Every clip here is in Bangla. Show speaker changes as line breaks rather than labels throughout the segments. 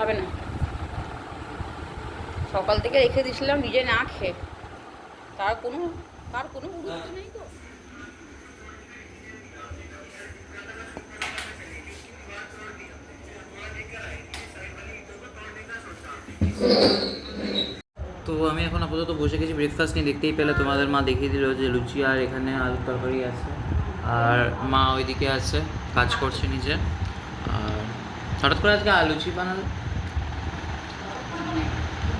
খাবে না। সকাল থেকে রেখে দিয়েছিলাম, নিজে না খেয়ে। তার কোনো তার কোনো গুরুত্ব নেই তো।
তো আমি এখন আপাতত বসে গেছি ব্রেকফাস্ট নিয়ে দেখতেই পেলে, তোমাদের মা দেখিয়ে দিল যে লুচি আর এখানে আলুর তরকারি আছে। আর মা ওইদিকে আছে, কাজ করছে নিজে। আর হঠাৎ করে আজকে লুচি বানালো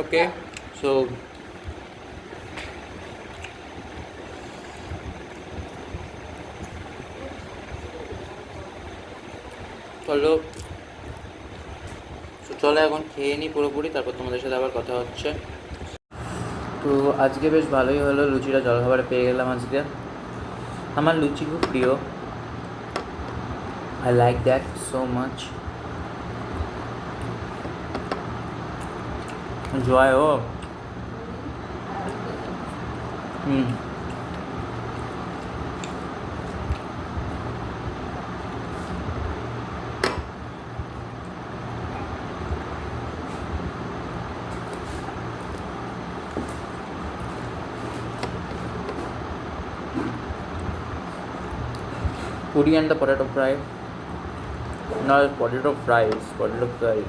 ওকে সো চলো। চলো এখন খেয়ে নিই পুরোপুরি, তারপর তোমাদের সাথে আবার কথা হচ্ছে। তো আজকে বেশ ভালোই হলো, লুচিটা জলখাবারে পেয়ে গেলাম আজকে। আমার লুচি খুব প্রিয়। I like that so much जो आए हो। Puri and the potato fry not potato fries potato fry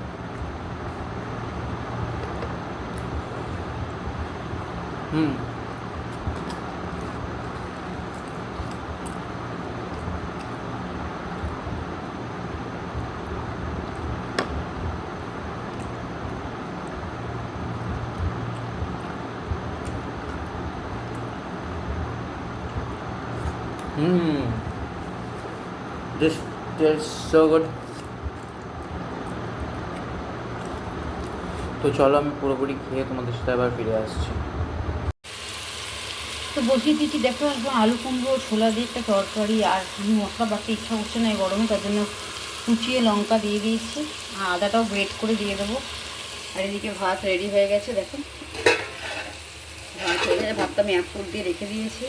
হুম। হুম। This tastes so good. তো চলো আমি পুরোপুরি খেয়ে তোমাদের সাথে আবার ফিরে আসছি।
তো বসিয়ে দিয়েছি। দেখো, একদম আলু কুমড়ো, ছোলা দিয়ে একটা তরকারি আর মশলা বাড়তে ইচ্ছা করছে না এই গরমে, তার জন্য কুচিয়ে লঙ্কা দিয়ে দিয়েছি। আর আদাটাও গ্রেট করে দিয়ে দেবো। আর এদিকে ভাত রেডি হয়ে গেছে, দেখো। ভাত হয়ে গেছে, ভাতটা আমি এক ফুট দিয়ে রেখে দিয়েছি।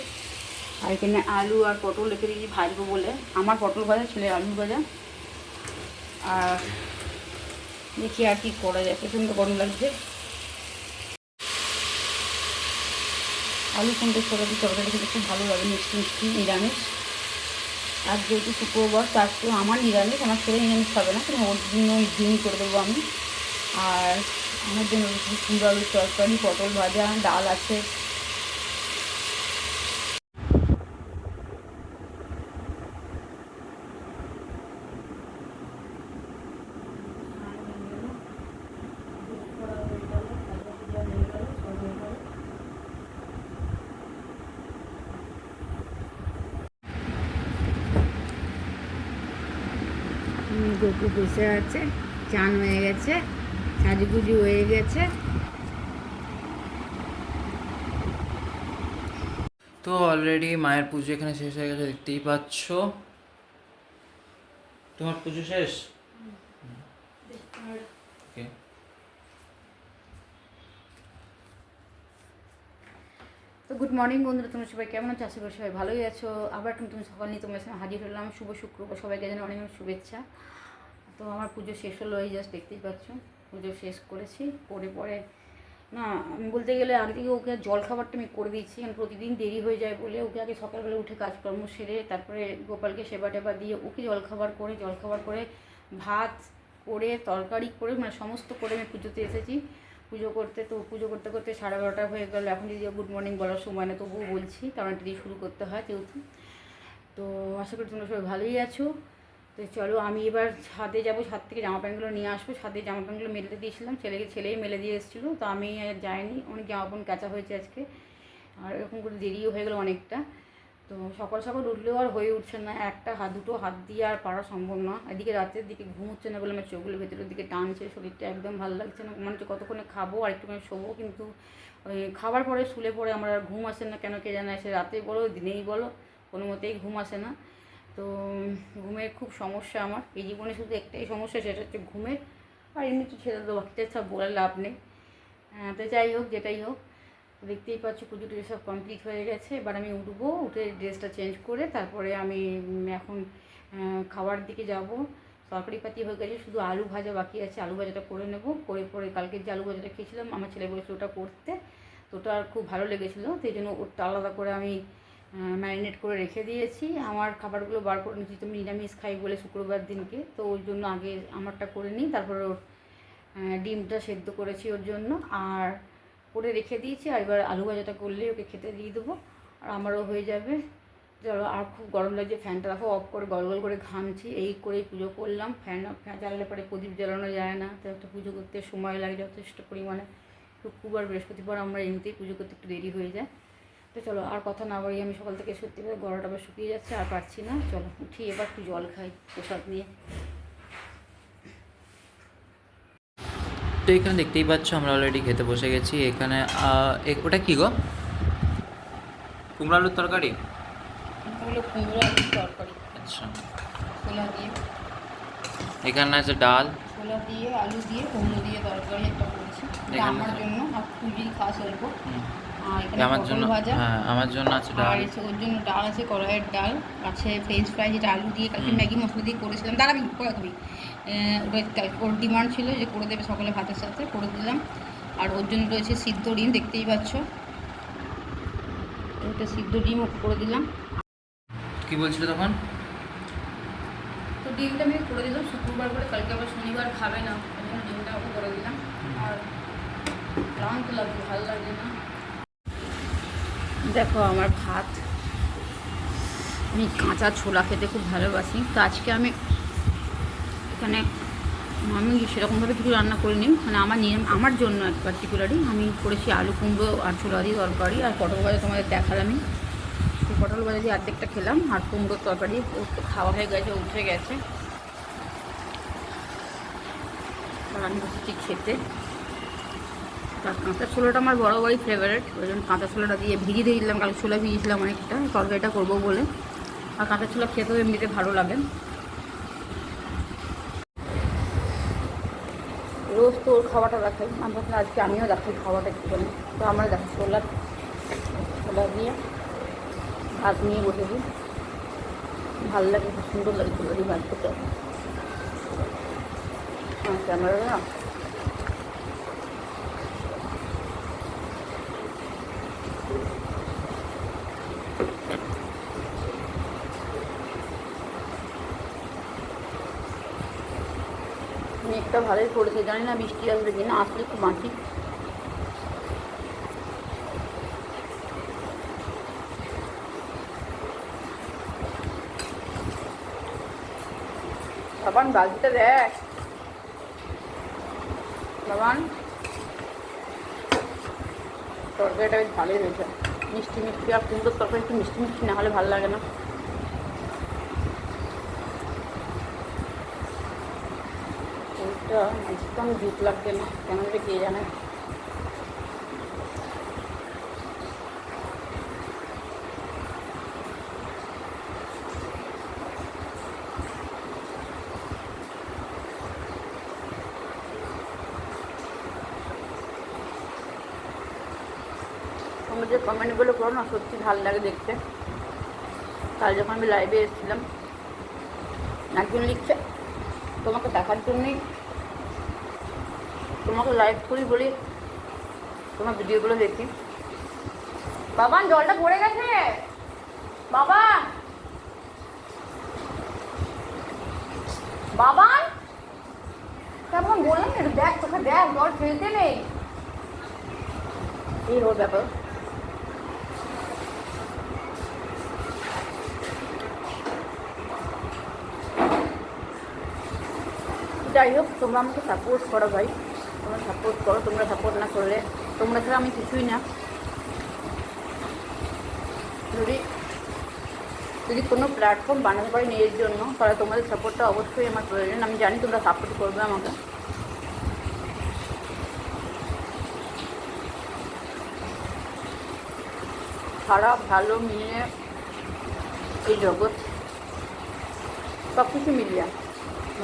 আর এখানে আলু আর পটল রেখে দিয়েছি ভাজবো বলে। আমার পটল ভাজা ছেলে আলু ভাজা। আর দেখি আর কি করা যায়, প্রচণ্ড গরম লাগছে। আলু কুমড়ো ছোলা দিয়ে তরকারি খেতে খুব ভালো লাগে, মিষ্টি মিষ্টি নিরামিষ। আর যেহেতু শুক্রবার, তার তো আমার নিরামিষ, আমার ছেলে নিরামিষ খাবে না কিন্তু ওর জন্য ওই ডিম করে দেবো আমি। আর আমার জন্য কুমড়ো আলুর তরকারি, পটল ভাজা, ডাল আছে। গপু বসে আছে চান হয়ে গেছে সাজুগুজু হয়ে গেছে।
তো অলরেডি মায়ের পুজো এখানে শেষ হয়ে গেছে দেখতেই পাচ্ছ। তোমার পুজো শেষ?
তো গুড মর্নিং বন্ধুরা তোমরা সবাই কেমন আছো? আশা করি সবাই ভালোই আছো। আবার একটু তুমি সকাল নিয়ে তোমার সামনে হাজির হলাম। শুভ শুক্রবার সবাইকে জানাই অনেক অনেক শুভেচ্ছা। তো আমার পুজো শেষ হলো, এই জাস্ট দেখতেই পাচ্ছ, পুজো শেষ করেছি, করে পরে, না, আমি বলতে গেলে আগে থেকে ওকে জল খাবারটা আমি করে দিচ্ছি কারণ প্রতিদিন দেরি হয়ে যায় বলে ওকে আগে সকালবেলা উঠে কাজকর্ম সেরে তারপরে গোপালকে সেবা টেবা দিয়ে ওকে জল খাবার করে, জল খাবার করে ভাত করে, তরকারি করে মানে সমস্ত করে আমি পুজোতে এসেছি। পুজো করতে তো, পুজো করতে করতে সাড়ে বারোটা হয়ে গেল, এখন যদি গুড মর্নিং বলার সময় না, তবুও বলছি কারণ দিয়ে শুরু করতে হয় যেহেতু। তো আশা করি তোমরা সবাই ভালোই আছো। তো চলো আমি এবার ছাদে যাব, ছাদ থেকে জামা প্যান্টগুলো নিয়ে আসব। ছাদে জামা প্যান্টগুলো মেলে দিয়েছিলাম, ছেলেকে, ছেলেই মেলে দিয়ে এসেছিল তো আমি আর যাইনি। অনেক জামা প্যান্ট কাঁচা হয়েছে আজকে, আর এরকম করে দেরিও হয়ে গেলো অনেকটা। তো সকাল সকাল উঠলেও আর হয়ে উঠছে না, একটা হাত, দুটো হাত দিয়ে আর পারা সম্ভব না। এদিকে রাতের দিকে ঘুম হচ্ছে না বলে আমার চোখগুলো ভেতরের দিকে টানছে, শরীরটা একদম ভালো লাগছে না। মনে হচ্ছে কতক্ষণে খাব, আর একটুখানি শোবো, কিন্তু ওই খাবার পরে শুলে পরে আমার আর ঘুম আসে না, কেন কে জানে, সে রাতে বলো, দিনেই বলো, কোনো মতেই ঘুম আসে না। তো, ঘুমের খুব সমস্যা আমার। এই জীবনে শুধু একটাই সমস্যা, সেটা হচ্ছে ঘুমের। আর এমনি তো ছেড়ে দেবো বাকিটা সব বলে লাভ নেই। তো যাই হোক, যেটাই হোক। দেখতেই পাচ্ছ পুজো টুজো সব কমপ্লিট হয়ে গেছে। এবার আমি উঠবো, উঠে ড্রেসটা চেঞ্জ করে তারপরে আমি এখন খাওয়ার দিকে যাব। তরকারি পাতি হয়ে গেছে, শুধু আলু ভাজা বাকি আছে। আলু ভাজাটা করে নেব। করে পরে কালকে যে আলু ভাজাটা খেয়েছিলাম, আমার ছেলে বলেছিল ওটা করতে। তো ওটা খুব ভালো লেগেছিলো। সেই জন্য ওটা আলাদা করে আমি ম্যারিনেট করে রেখে দিয়েছি। আমার খাবারগুলো বার করে নিয়েছি। তুমি নিরামিষ খাই বলে শুক্রবার দিনকে। তো ওর জন্য আগে আমারটা করে নিই, তারপরে ওর ডিমটা সেদ্ধ করেছি ওর জন্য। আর করে রেখে দিয়েছি। আর এবার আলু ভাজাটা করলে ওকে খেতে দিয়ে দেবো। আর আমারও হয়ে যাবে। চলো, আর খুব গরম লাগছে। ফ্যানটা রাখো অফ করে গল গল করে ঘামছি। এই করেই পুজো করলাম। ফ্যান ফ্যান চালালে পরে প্রদীপ জ্বালানো যায় না। তো একটা পুজো করতে সময় লাগে যথেষ্ট পরিমাণে। শুক্রবার বৃহস্পতিবার আমরা এমনিতেই পুজো করতে একটু দেরি হয়ে যায়। তো চলো আর কথা না বাড়িয়ে আমি সকাল থেকে সত্যি করে গলাটা আবার শুকিয়ে যাচ্ছে আর পারছি না। চলো উঠি এবার একটু জল খাই প্রসাদ নিয়ে।
তো এখানে দেখতেই পাচ্ছ আমরা অলরেডি খেতে বসে গেছি। এখানে ওটা কি গো? কুমড়ো আলুর তরকারি?
কুমড়ো আলুর তরকারি।
আচ্ছা।
ছোলা দিয়ে।
এখানে আছে ডাল।
ছোলা দিয়ে আলু দিয়ে কুমড়ো দিয়ে তরকারি একটা করেছি। আমার জন্য যদি খাস অল্প।
আমার জন্য হ্যাঁ আমার জন্য আছে ডাল।
এসে ওর জন্য ডাল আছে কড়াইয়ের ডাল আছে ফ্রেঞ্চ ফ্রাই যেটা আলু দিয়ে কালকে ম্যাগি মশলা দিয়ে করেছিলাম। দাঁড়াবি করে কাল- ওর ডিমান্ড ছিল যে করে দেবে সকালে ভাতের সাথে করে দিলাম। আর ওর জন্য রয়েছে সিদ্ধ ডিম দেখতেই পাচ্ছ। ওটা সিদ্ধ ডিম করে দিলাম।
কি বলছিল তখন?
তো ডিমটা আমি করে দিলাম শুক্রবার করে কালকে আবার শনিবার খাবে না ওই জন্য ডিমটা করে দিলাম। আর ক্লান্ত লাগছে ভালো লাগছে না। দেখো আমার ভাত। আমি কাঁচা ছোলা খেতে খুব ভালোবাসি। তো আজকে আমি এখানে আমি সেরকমভাবে কিছু রান্না করিনি। মানে আমার আমার জন্য এক পার্টিকুলারই আমি করেছি আলু কুমড়ো আর ছোলা দিয়ে তরকারি আর পটল ভাজা তোমাদের দেখালামই তো পটল ভাজা দিয়ে অর্ধেকটা খেলাম আর কুমড়োর তরকারি খাওয়া হয়ে গেছে, উঠে গেছে। আর আমি বসেছি খেতে। তার কাঁচা ছোলাটা আমার বড় বড়ই ফেভারিট ওই জন্য কাঁচা ছোলাটা দিয়ে ভিজিয়ে দিয়ে দিলাম, কালকে ছোলা ভিজিয়েছিলাম অনেকটা তরকারিটা করব বলে। আর কাঁচা ছোলা খেতেও এমনিতে ভালো লাগে। রোজ তো ওর খাওয়াটা দেখাই আমি ভাবলাম আজকে আমিও দেখাই খাওয়াটা একটুখানি। তো আমরা দেখো, ছোলা ছোলা দিয়ে ভাত নিয়ে বসে দিই। ভালো লাগে সুন্দর লাগে ছোলা দিয়ে ভাত খেতে। না মেঘটা ভালোই পড়েছে জানি না বৃষ্টি আসবে কিনা আসলে খুব বাঁচি বাবান, বালতিটা দেখ। বাবান, তরকারিটা বেশ ভালোই রয়েছে মিষ্টি মিষ্টি আর কুমড়োর তরকারি, একটু মিষ্টি মিষ্টি না হলে ভালো লাগে না। একদম জুত লাগছে না যে কে জানে। যে কমেন্টগুলো করো না, সত্যি ভালো লাগে দেখতে। কাল যখন আমি লাইভে এসেছিলাম একজন লিখছে, তোমাকে দেখার জন্যই তোমাকে লাইভ করি বলি তোমার ভিডিওগুলো দেখি। বাবান, জলটা পড়ে গেছে। বাবা বাবান! তখন বললাম না দেখ তোকে, দেখ, জল ফেলতে নেই। এই ওর ব্যাপার। যাই হোক, তোমরা আমাকে সাপোর্ট করো ভাই। তোমরা সাপোর্ট করো, তোমরা সাপোর্ট না করলে তোমরা ছাড়া আমি কিছুই না। যদি যদি কোনো প্ল্যাটফর্ম বানাতে পারি নিজের জন্য, তাহলে তোমাদের সাপোর্টটা অবশ্যই আমার প্রয়োজন। আমি জানি তোমরা সাপোর্ট করবে আমাকে। খারাপ ভালো মিলিয়ে এই জগৎ। সব কিছু মিলিয়ে,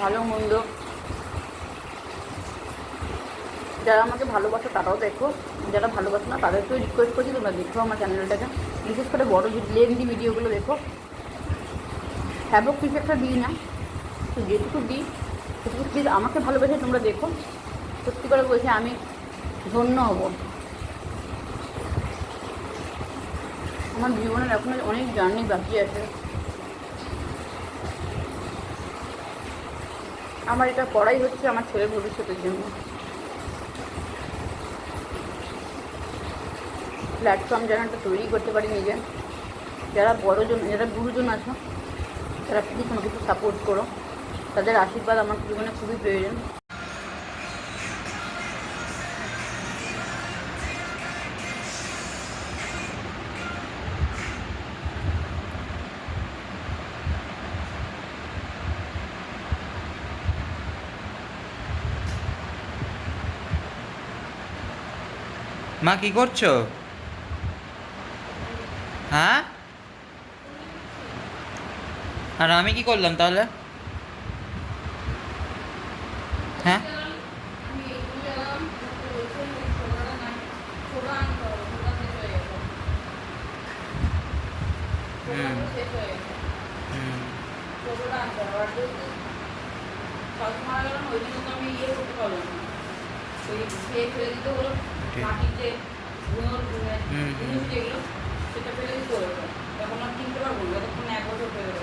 ভালো, মন্দ যারা আমাকে ভালোবাসে তারাও দেখো। যারা ভালোবাসো না, তাদেরকেও রিকোয়েস্ট করছি, তোমরা দেখো আমার চ্যানেলটাকে বিশেষ করে বড় লেন্দি ভিডিওগুলো দেখো। হ্যাবক কিছু একটা দিই না। তো যেটুকু দিই, সেটুকু প্লিজ আমাকে ভালোবেসে তোমরা দেখো। সত্যি করে বলছি, আমি ধন্য হব। আমার জীবনের এখনও অনেক জার্নি বাকি আছে। আমার এটা করাই হচ্ছে আমার ছেলের ভবিষ্যতের জন্য। প্ল্যাটফর্ম যেন একটা তৈরি করতে পারি নিজে, যারা বড়জন যারা গুরুজন আছো, তারা প্লিজ আমাকে একটু সাপোর্ট করো। তাদের আশীর্বাদ আমার জীবনে খুবই প্রয়োজন।
মা, কি করছ হ্যাঁ আর আমি কি করলাম তাহলে হ্যাঁ হুম হুম Okay.
মাটির যে গুঁড়োর
হুম, হুম।
জিনিস যেগুলো সেটা ফেলে দিতে হতো তখন আর কিনতে পারব না তখন এক বছর হয়ে গেলো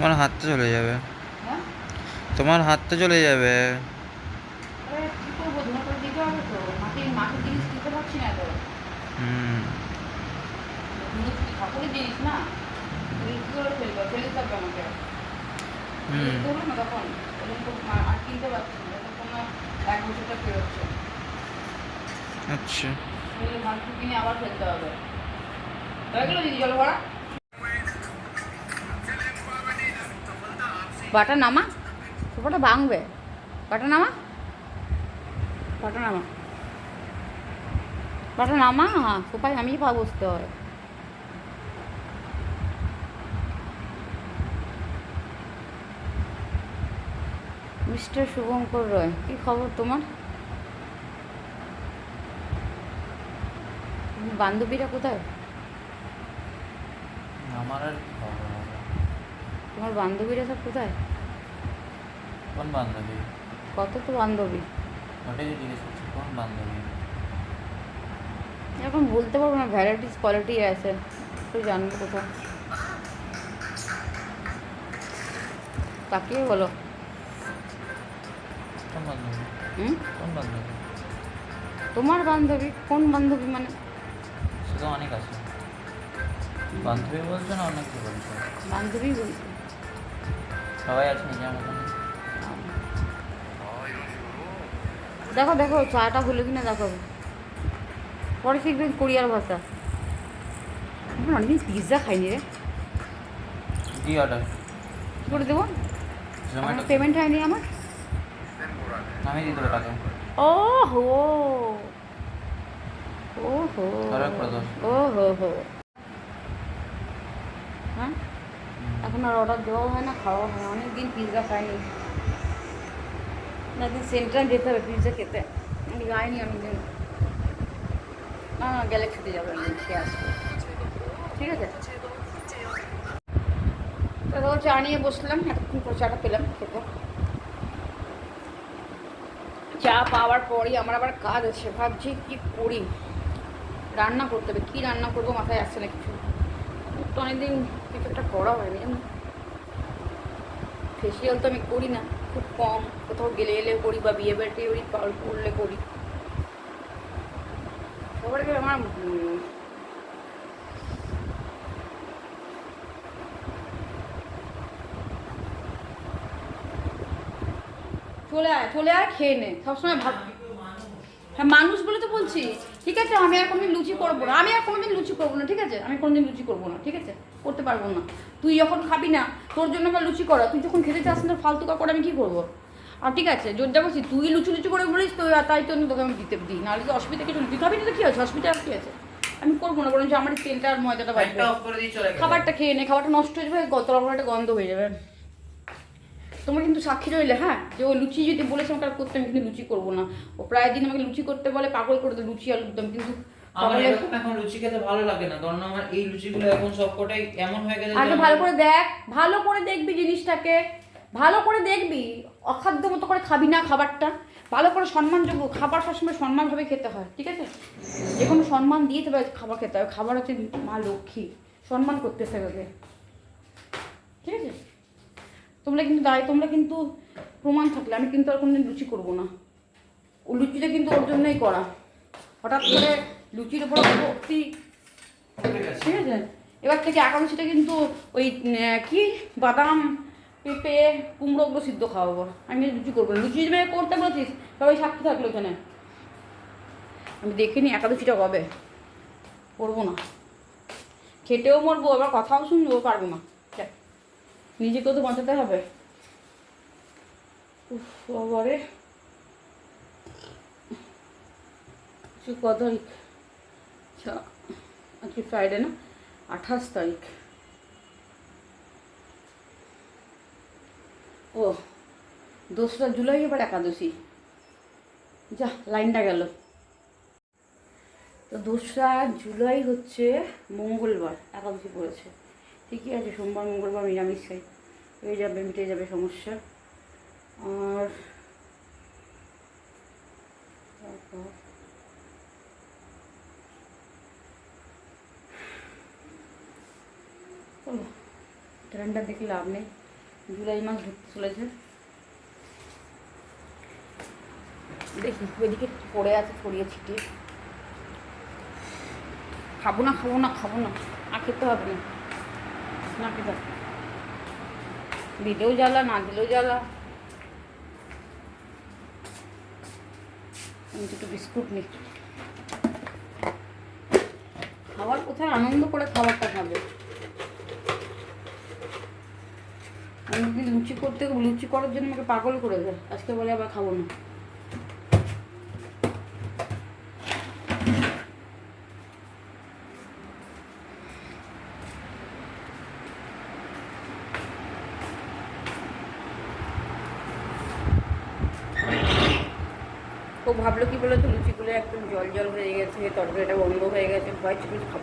কিনতে পারছি না তখন? না। এক বছরটা ফেরোচ্ছে
আচ্ছা।
ফেলে কিনে আবার ফেলতে হবে। হয়ে জল ভরা? বাটা নামা? সোফাটা ভাঙবে। বাটা নামা? বাটা নামা। বাটা নামা? সোফায় আমি পা বসতে হয়। মিস্টার শুভঙ্কর রয়, কি খবর তোমার? বান্ধবীরা কোথায়?
আমার আর?
তোমার বান্ধবীরা সব কোথায়?
কোন বান্ধবী?
কত তো বান্ধবী।
ওটাই তো জিজ্ঞেস করছি কোন বান্ধবী?
এখন বলতে পারব না ভ্যারাইটিস কোয়ালিটি আছে। তো জানব কোথায়। তাকিয়ে বলো।
কোন বান্ধবী?
হুম?
কোন বান্ধবী?
তোমার বান্ধবী কোন বান্ধবী মানে?
সে তো অনেক আছে। বান্ধবী বলছো না অনেক বলছো?
বান্ধবী বলছি।
সবাই আছে নিজের মতন
দেখো দেখো চাটা হলো কিনা দেখো। পরে শিখবে কোরিয়ার ভাষা। আমরা অনেকদিন পিৎজা খাইনি রে।
দি অর্ডার
কী করে দেবো? আমার পেমেন্ট হয়নি আমার।
আমি দিয়ে দেবো টাকা
ও হো ও হো। ও হো হো হ্যাঁ? এখন আর অর্ডার দেওয়া হয় না খাওয়া হয় অনেক দিন পিৎজা খাইনি। না, একদিন সেন্ট্রাল যেতে হবে পিৎজা খেতে। আমি যাইনি অনেকদিন। না না, গেলে খেতে যাব, একদিন খেয়ে আসব। ঠিক আছে? তো চা নিয়ে বসলাম, এতক্ষণ পর চাটা পেলাম, খেতে। চা পাওয়ার পরই আমার আবার কাজ আছে, ভাবছি কি করি? রান্না করতে হবে, কী রান্না করব মাথায় আসছে না কিছু। তো অনেকদিন কিছু একটা করা হয়নি। ফেসিয়াল তো আমি করি না খুব কম। কোথাও গেলে এলে করি বা বিয়ে বাড়িতে করি পাউল করলে করি। সবার আমার চলে আয় চলে আয়, খেয়ে নে। সবসময় ভাব হ্যাঁ মানুষ বলে তো বলছি। ঠিক আছে আমি আর কোনোদিন লুচি করব না আমি আর কোনোদিন লুচি করব না ঠিক আছে? আমি কোনোদিন লুচি করব না ঠিক আছে? করতে পারব না। তুই যখন খাবি না তোর জন্য আমার লুচি করা তুই যখন খেতে চাস না ফালতু করে আমি কী করব? আর ঠিক আছে জোর যাব তুই লুচি লুচি করে বলিস তো তাই তো তোকে আমি দিতে দিই নাহলে তো অসুবিধা কিছু। তুই খাবি না তো কী আছে? অসুবিধা আর কী আছে? আমি করব না বরঞ্চ আমার তেলটা আর ময়দাটা বাড়বে। খাবারটা খেয়ে নে খাবারটা নষ্ট হয়ে যাবে গত একটা গন্ধ হয়ে যাবে। তোমরা কিন্তু সাক্ষী রইলে হ্যাঁ? যে ও লুচি যদি বলেছে আমাকে করতে আমি কিন্তু লুচি করব না। ও প্রায় দিন আমাকে লুচি করতে বলে পাগল করে দেয় লুচি আলুর দম। কিন্তু
আমার এরকম এখন লুচি খেতে ভালো লাগে না। কারণ আমার এই লুচিগুলো এখন সবকটাই এমন হয়ে গেছে
আগে ভালো করে দেখ ভালো করে দেখবি জিনিসটাকে। ভালো করে দেখবি অখাদ্য মতো করে খাবি না খাবারটা। ভালো করে সম্মানযোগ্য খাবার সবসময় সম্মানভাবে খেতে হয় ঠিক আছে? যে কোনো সম্মান দিয়ে তবে খাবার খেতে হবে খাবার হচ্ছে মা লক্ষ্মী। সম্মান করতে হবে ঠিক আছে? তোমরা কিন্তু দায়, তোমরা কিন্তু প্রমাণ থাকলে, আমি কিন্তু আর কোনোদিন লুচি করব না। ও লুচিটা কিন্তু ওর জন্যই করা। হঠাৎ করে লুচির উপর ভক্তি,
ঠিক আছে।
এবার থেকে একাদশীটা কিন্তু ওই কি? বাদাম, পেঁপে, কুমড়ো ওগুলো সিদ্ধ খাওয়াবো। আমি লুচি করব লুচি যদি করতে বলছিস, সবাই সাক্ষী থাকল ওখানে আমি দেখিনি একাদশীটা কবে। করব না। খেটেও মরবো আবার কথাও শুনব, পারব না। নিজেকেও তো বাঁচাতে হবে। বাবারে। ক তারিখ? আচ্ছা আজকে ফ্রাইডে না? আঠাশ তারিখ। ও, দোসরা জুলাই এবার একাদশী। যা, লাইনটা গেল। তো দোসরা জুলাই হচ্ছে মঙ্গলবার, একাদশী পড়েছে। ঠিকই আছে, সোমবার, মঙ্গলবার নিরামিষ খাই। হয়ে যাবে, মিটে যাবে সমস্যা। আর চলো দেখে লাভ নেই। জুলাই মাস ঢুকতে চলেছে। দেখি ওইদিকে পড়ে আছে, ছড়িয়ে ছিটিয়ে। খাব না খাব না খাব না। আর খেতে হবে না। না খেতে। হবে। দিলেও জ্বালা, না দিলেও জ্বালা। দুটো বিস্কুট নিই। খাবার কোথায়? আনন্দ করে খাবারটা খাবে। আমি লুচি করতে লুচি করার জন্য আমাকে পাগল করে দেয় আজকে বলে আবার খাব না ও ভাবলো কি বলো তো লুচিগুলো একদম জল জল হয়ে গেছে তরকারিটা ভয় ছিল খাব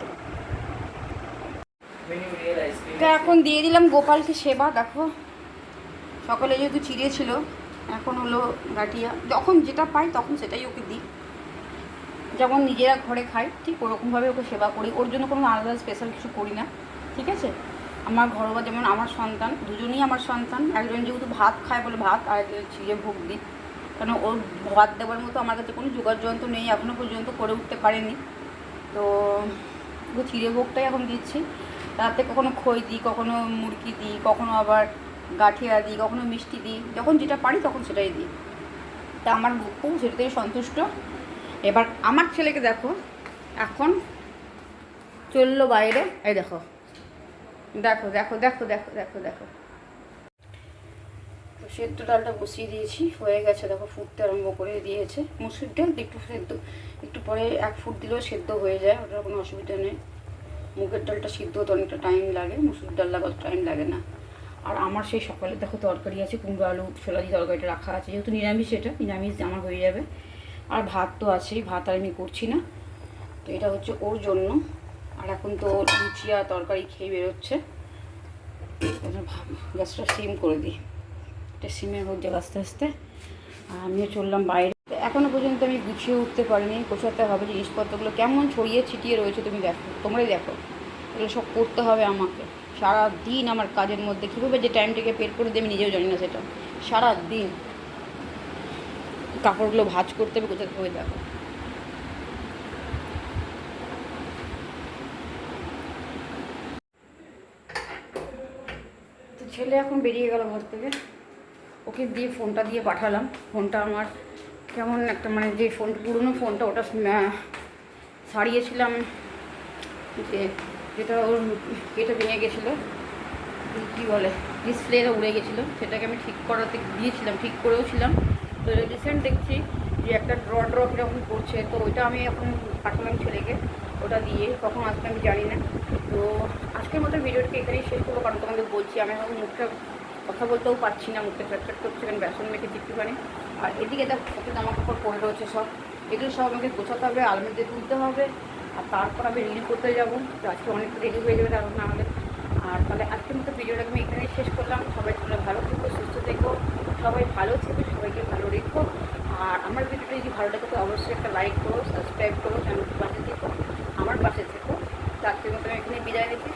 এখন দিয়ে দিলাম গোপালকে সেবা দেখো। সকালে যেহেতু চিড়িয়েছিল এখন হলো গাঠিয়া। যখন যেটা পাই তখন সেটাই ওকে দিই। যেমন নিজেরা ঘরে খাই ঠিক ওরকমভাবে ওকে সেবা করি। ওর জন্য কোনো আলাদা স্পেশাল কিছু করি না ঠিক আছে? আমার ঘরোয়া যেমন আমার সন্তান দুজনেই আমার সন্তান। একজন যেহেতু ভাত খায় বলে ভাত আর একজন চিড়ে ভোগ দিই। কারণ ওর ভাত দেওয়ার মতো আমার কাছে কোনো জোগাড় যন্ত্র নেই এখনও পর্যন্ত করে উঠতে পারেনি। তো চিড়ে ভোগটাই এখন দিচ্ছি। রাতে কখনো খই দিই, কখনো মুরগি দিই, কখনো আবার গাঠিয়া দিই, কখনো মিষ্টি দিই। যখন যেটা পারি তখন সেটাই দিই। তা আমার খুব সেটাতেই সন্তুষ্ট। এবার আমার ছেলেকে দেখো। এখন চলল বাইরে। এই দেখো দেখো। দেখো দেখো দেখো দেখো দেখো। সেদ্ধ ডালটা বসিয়ে দিয়েছি। হয়ে গেছে, দেখো ফুটতে আরম্ভ করে দিয়েছে। মুসুর ডাল একটু সেদ্ধ, একটু পরে এক ফুট দিলেও সেদ্ধ হয়ে যায়, ওটার কোনো অসুবিধা নেই। মুগের ডালটা সিদ্ধ হতে অনেকটা টাইম লাগে, মুসুর ডাল লাগাতে টাইম লাগে না। আর আমার সেই সকালে দেখো তরকারি আছে, কুমড়ো আলু ছোলা দিয়ে তরকারিটা রাখা আছে, যেহেতু নিরামিষ এটা, নিরামিষ আমার হয়ে যাবে। আর ভাত তো আছেই, ভাত আর আমি করছি না। তো এটা হচ্ছে ওর জন্য। আর এখন তো লুচি আর তরকারি খেয়ে বেরোচ্ছে। গ্যাসটা সিম করে দিই। এটা সিমে হচ্ছে আস্তে আস্তে। আর আমিও চললাম বাইরে। এখনও পর্যন্ত আমি গুছিয়ে উঠতে পারিনি, গোছাতে হবে জিনিসপত্রগুলো। কেমন ছড়িয়ে ছিটিয়ে রয়েছে তুমি দেখো, তোমরাই দেখো। এগুলো সব করতে হবে আমাকে। সারা দিন আমার কাজের মধ্যে। কীভাবে যে টাইমটাকে বের করে দিই আমি নিজেও জানি না সেটা। সারা দিন কাপড়গুলো ভাঁজ করতে হবে, গোছাতে হবে, দেখো। ছেলে এখন বেরিয়ে গেল ঘর থেকে। ওকে দিয়ে ফোনটা দিয়ে পাঠালাম। ফোনটা আমার কেমন একটা মানে যে ফোন, পুরনো ফোনটা ওটা সারিয়েছিলাম যে যেটা ওর এটা ভেঙে গেছিল। কী বলে ডিসপ্লেটা উড়ে গেছিল। সেটাকে আমি ঠিক করাতে দিয়েছিলাম, ঠিক করেও ছিলাম। তো রিসেন্ট দেখছি যে একটা ড্র ড্র কীরকম করছে। তো ওইটা আমি এখন পাঠালাম ছেলেকে। ওটা দিয়ে কখন আসবে আমি জানি না। তো আজকের মতো ভিডিওটাকে এখানেই শেষ করব, কারণ তোমাদের বলছি, আমি এখন মুখটা কথা বলতেও পারছি না মুখটা চটচট করছে কারণ বেসন মেখে একটুখানি। আর এদিকে দেখ কত জামা কাপড় পরে রয়েছে সব। এগুলো সব আমাকে গোছাতে হবে আলমারিতে তুলতে হবে, আর তারপর আমি রিল করতে যাব। তো আজকে অনেকটা রেডি হয়ে যাবে তার আমাদের। আর তাহলে আজকের মতো ভিডিওটাকে আমি এখানেই শেষ করলাম। সবাই তোমরা ভালো থেকো, সুস্থ থেকো। সবাই ভালো থেকো, সবাইকে ভালো রেখো। আর আমার ভিডিওটা যদি ভালো লাগে, তো অবশ্যই একটা লাইক করো, সাবস্ক্রাইব করো চ্যানেলটি পাশে থেকো, আমার পাশে থেকো। তো আজকের মতো আমি এখানে বিদায় নিচ্ছি।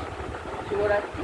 শুভরাত্রি